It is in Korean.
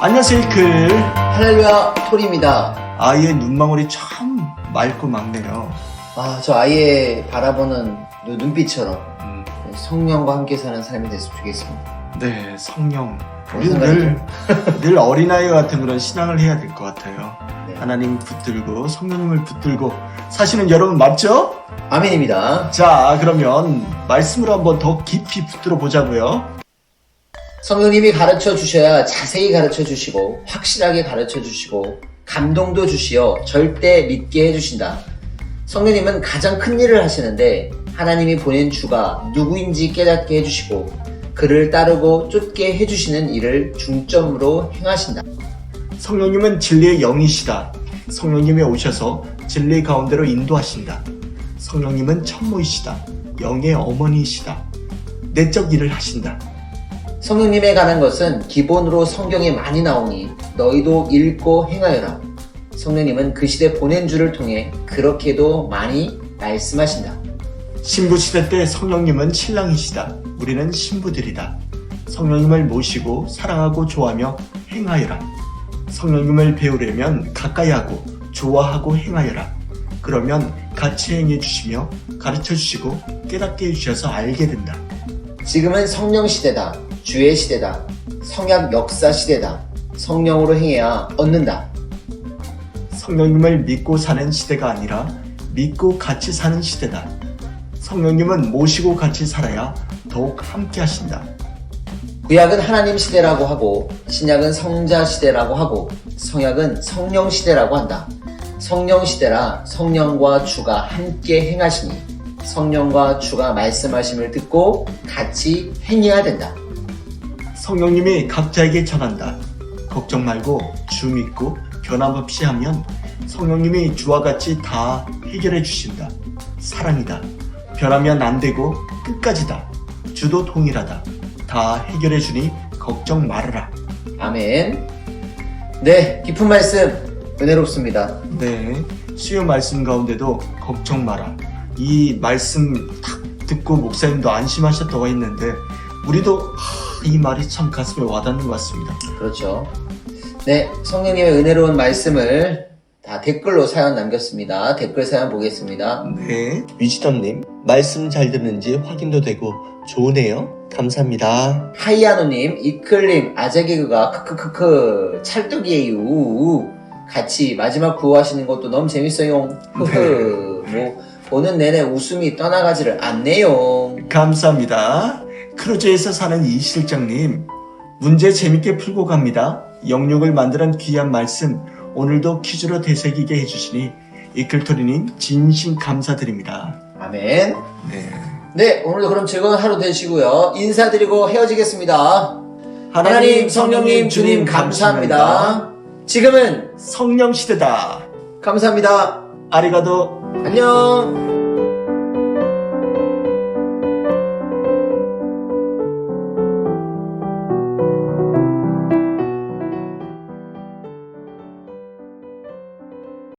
안녕하세요, 이클. 할렐루야 톨입니다. 아이의 눈망울이 참 맑고 막네요. 아, 저 아이의 바라보는 눈- 눈빛처럼 음, 성령과 함께 사는 삶이 됐으면 좋겠습니다. 네, 성령. 우리는 늘, 늘 어린아이 같은 그런 신앙을 해야 될 것 같아요. 네. 하나님 붙들고, 성령님을 붙들고, 사실은 여러분 맞죠? 아멘입니다. 자, 그러면 말씀으로 한번 더 깊이 붙들어 보자고요. 성령님이 가르쳐 주셔야 자세히 가르쳐 주시고 확실하게 가르쳐 주시고 감동도 주시어 절대 믿게 해주신다. 성령님은 가장 큰 일을 하시는데 하나님이 보낸 주가 누구인지 깨닫게 해주시고 그를 따르고 쫓게 해주시는 일을 중점으로 행하신다. 성령님은 진리의 영이시다. 성령님이 오셔서 진리 가운데로 인도하신다. 성령님은 천모이시다. 영의 어머니이시다. 내적 일을 하신다. 성령님에 관한 것은 기본으로 성경에 많이 나오니 너희도 읽고 행하여라. 성령님은 그 시대 보낸 주를 통해 그렇게도 많이 말씀하신다. 신부 시대 때 성령님은 신랑이시다. 우리는 신부들이다. 성령님을 모시고 사랑하고 좋아하며 행하여라. 성령님을 배우려면 가까이 하고 좋아하고 행하여라. 그러면 같이 행해 주시며 가르쳐 주시고 깨닫게 해 주셔서 알게 된다. 지금은 성령 시대다. 주의 시대다. 성약 역사 시대다. 성령으로 행해야 얻는다. 성령님을 믿고 사는 시대가 아니라 믿고 같이 사는 시대다. 성령님은 모시고 같이 살아야 더욱 함께 하신다. 구약은 하나님 시대라고 하고 신약은 성자 시대라고 하고 성약은 성령 시대라고 한다. 성령 시대라 성령과 주가 함께 행하시니 성령과 주가 말씀하심을 듣고 같이 행해야 된다. 성령님이 각자에게 전한다. 걱정 말고 주 믿고 변함없이 하면 성령님이 주와 같이 다 해결해 주신다. 사랑이다. 변하면 안 되고 끝까지다. 주도 동일하다. 다 해결해 주니 걱정 말아라. 아멘. 네, 깊은 말씀 은혜롭습니다. 네. 수요 말씀 가운데도 걱정 마라. 이 말씀 딱 듣고 목사님도 안심하셨다고 했는데 우리도 하, 이 말이 참 가슴에 와닿는 것 같습니다. 그렇죠. 네, 성령님의 은혜로운 말씀을 다 댓글로 사연 남겼습니다. 댓글 사연 보겠습니다. 네. 위지덤님, 말씀 잘 듣는지 확인도 되고 좋으네요. 감사합니다. 하이아노님, 이클님, 아재개그가 크크크크 찰떡이에요. 같이 마지막 구호하시는 것도 너무 재밌어요. 흐흐. 뭐 보는 내내 웃음이 떠나가지를 않네요. 감사합니다. 크루즈에서 사는 이 실장님, 문제 재밌게 풀고 갑니다. 영역을 만드는 귀한 말씀, 오늘도 퀴즈로 되새기게 해주시니 이클토리님 진심 감사드립니다. 아멘. 네. 네, 오늘도 그럼 즐거운 하루 되시고요. 인사드리고 헤어지겠습니다. 하나님, 성령님, 주님 감사합니다. 지금은 성령 시대다. 감사합니다. 아리가도 안녕.